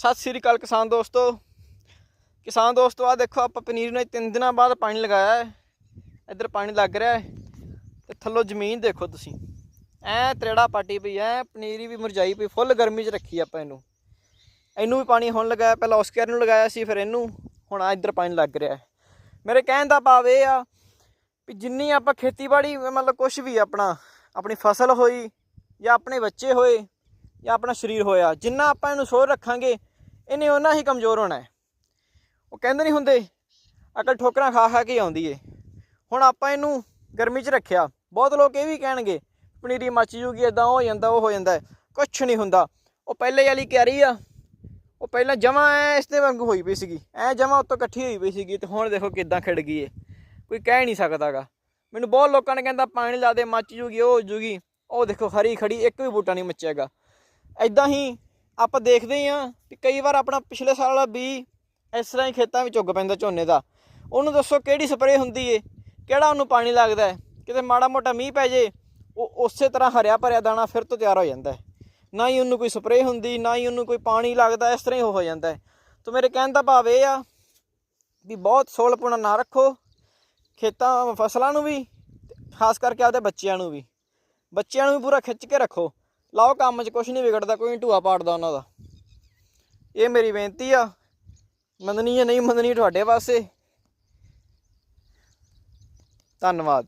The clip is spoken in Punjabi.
ਸਤਿ ਸ੍ਰੀ ਅਕਾਲ ਕਿਸਾਨ ਦੋਸਤੋ। ਕਿਸਾਨ ਦੋਸਤੋ ਆ ਦੇਖੋ, ਆਪਾਂ ਪਨੀਰ ਨੂੰ ਤਿੰਨ ਦਿਨਾਂ ਬਾਅਦ ਪਾਣੀ ਲਗਾਇਆ ਹੈ। ਇੱਧਰ ਪਾਣੀ ਲੱਗ ਰਿਹਾ ਹੈ ਤੇ ਥੱਲੋਂ ਜ਼ਮੀਨ ਦੇਖੋ ਤੁਸੀਂ। ਐ ਤਰੇੜਾ ਪਾਟੀ ਪਈ ਐ, ਪਨੀਰੀ ਵੀ ਮੁਰਝਾਈ ਪਈ, ਫੁੱਲ ਗਰਮੀ 'ਚ ਰੱਖੀ ਆਪਾਂ ਇਹਨੂੰ। ਇਹਨੂੰ ਵੀ ਪਾਣੀ ਹੁਣ ਲਗਾਇਆ, ਪਹਿਲਾਂ ਉਸ ਕੈਰ ਨੂੰ ਲਗਾਇਆ ਸੀ, ਫਿਰ ਇਹਨੂੰ। ਹੁਣ ਆ ਇੱਧਰ ਪਾਣੀ ਲੱਗ ਰਿਹਾ ਮੇਰੇ ਕਹਿਣ ਦਾ ਭਾਵ ਇਹ ਆ ਵੀ ਜਿੰਨੀ ਆਪਾਂ ਖੇਤੀਬਾੜੀ, ਮਤਲਬ ਕੁਝ ਵੀ ਆਪਣਾ, ਆਪਣੀ ਫਸਲ ਹੋਈ ਜਾਂ ਆਪਣੇ ਬੱਚੇ ਹੋਏ ਜਾਂ ਆਪਣਾ ਸਰੀਰ ਹੋਇਆ, ਜਿੰਨਾ ਆਪਾਂ ਇਹਨੂੰ ਸੋਰ ਰੱਖਾਂਗੇ ਇਹਨੇ ਉਹਨਾਂ ਹੀ ਕਮਜ਼ੋਰ ਹੋਣਾ ਹੈ। ਉਹ ਕਹਿੰਦੇ ਨਹੀਂ ਹੁੰਦੇ, ਅਕਲ ਠੋਕਰਾਂ ਖਾ ਖਾ ਕੇ ਆਉਂਦੀ ਏ। ਹੁਣ ਆਪਾਂ ਇਹਨੂੰ ਗਰਮੀ 'ਚ ਰੱਖਿਆ, ਬਹੁਤ ਲੋਕ ਇਹ ਵੀ ਕਹਿਣਗੇ, ਪਨੀਰੀ ਮੱਚ ਜੂਗੀ ਇਦਾਂ ਹੋ ਜਾਂਦਾ, ਉਹ ਹੋ ਜਾਂਦਾ ਕੁਛ ਨਹੀਂ ਹੁੰਦਾ। ਉਹ ਪਹਿਲੇ ਵਾਲੀ ਕਿਆਰੀ ਆ। ਉਹ ਪਹਿਲਾਂ ਜਮਾ ਐ ਇਸ ਦੇ ਵਾਂਗੂ ਹੋਈ ਪਈ ਸੀਗੀ। ਐ ਜਮਾ ਉੱਤੋਂ ਇਕੱਠੀ ਹੋਈ ਪਈ ਸੀਗੀ ਤੇ ਹੁਣ ਦੇਖੋ ਕਿਦਾਂ ਖਿੜ ਗਈ ਏ। ਕੋਈ ਕਹਿ ਨਹੀਂ ਸਕਦਾਗਾ। ਮੈਨੂੰ ਬਹੁਤ ਲੋਕਾਂ ਨੇ ਕਹਿੰਦਾ ਪਾਣੀ ਲਾ ਦੇ, ਮੱਚ ਜੂਗੀ, ਉਹ ਹੋ ਜੂਗੀ। ਉਹ ਦੇਖੋ ਹਰੀ ਖੜੀ, ਇੱਕ ਵੀ ਬੂਟਾ ਨਹੀਂ ਮੱਚਿਆਗਾ। ਐਦਾਂ ਹੀ ਆਪਾਂ ਦੇਖਦੇ ਹੀ ਆ ਕਿ ਕਈ ਵਾਰ ਆਪਣਾ ਪਿਛਲੇ ਸਾਲ ਵਾਲਾ ਬੀ ਇਸ ਤਰ੍ਹਾਂ ਹੀ ਖੇਤਾਂ ਵਿੱਚ ਉੱਗ ਪੈਂਦਾ ਝੋਨੇ ਦਾ। ਉਹਨੂੰ ਦੱਸੋ ਕਿਹੜੀ ਸਪਰੇਅ ਹੁੰਦੀ ਏ? ਕਿਹੜਾ ਉਹਨੂੰ ਪਾਣੀ ਲੱਗਦਾ ਹੈ ਕਿਤੇ ਮਾੜਾ ਮੋਟਾ ਮੀਂਹ ਪੈ ਜੇ, ਉਹ ਉਸੇ ਤਰ੍ਹਾਂ ਹਰਿਆ ਭਰਿਆ ਦਾਣਾ ਫਿਰ ਤੋਂ ਤਿਆਰ ਹੋ ਜਾਂਦਾ ਹੈ ਨਾ ਹੀ ਉਹਨੂੰ ਕੋਈ ਸਪਰੇਅ ਹੁੰਦੀ, ਨਾ ਹੀ ਉਹਨੂੰ ਕੋਈ ਪਾਣੀ ਲੱਗਦਾ, ਇਸ ਤਰ੍ਹਾਂ ਹੀ ਉਹ ਹੋ ਜਾਂਦਾ ਹੈ ਤਾਂ ਮੇਰੇ ਕਹਿਣ ਦਾ ਭਾਵ ਇਹ ਆ ਵੀ ਬਹੁਤ ਸੋਲਪੁਣਾ ਨਾ ਰੱਖੋ ਖੇਤਾਂ, ਫਸਲਾਂ ਨੂੰ ਵੀ, ਤੇ ਖਾਸ ਕਰਕੇ ਆਪਦੇ ਬੱਚਿਆਂ ਨੂੰ ਵੀ। ਬੱਚਿਆਂ ਨੂੰ ਵੀ ਪੂਰਾ ਖਿੱਚ ਕੇ ਰੱਖੋ। ਲਾਓ ਕੰਮ 'ਚ ਕੁਝ ਨਹੀਂ ਵਿਗੜਦਾ, ਕੋਈ ਨੀ, ਢੂਆ ਪਾੜਦਾ ਉਹਨਾਂ ਦਾ। ਇਹ ਮੇਰੀ ਬੇਨਤੀ ਆ, ਮੰਨਣੀ ਜਾਂ ਨਹੀਂ ਮੰਨਣੀ ਤੁਹਾਡੇ ਵਾਸਤੇ। ਧੰਨਵਾਦ।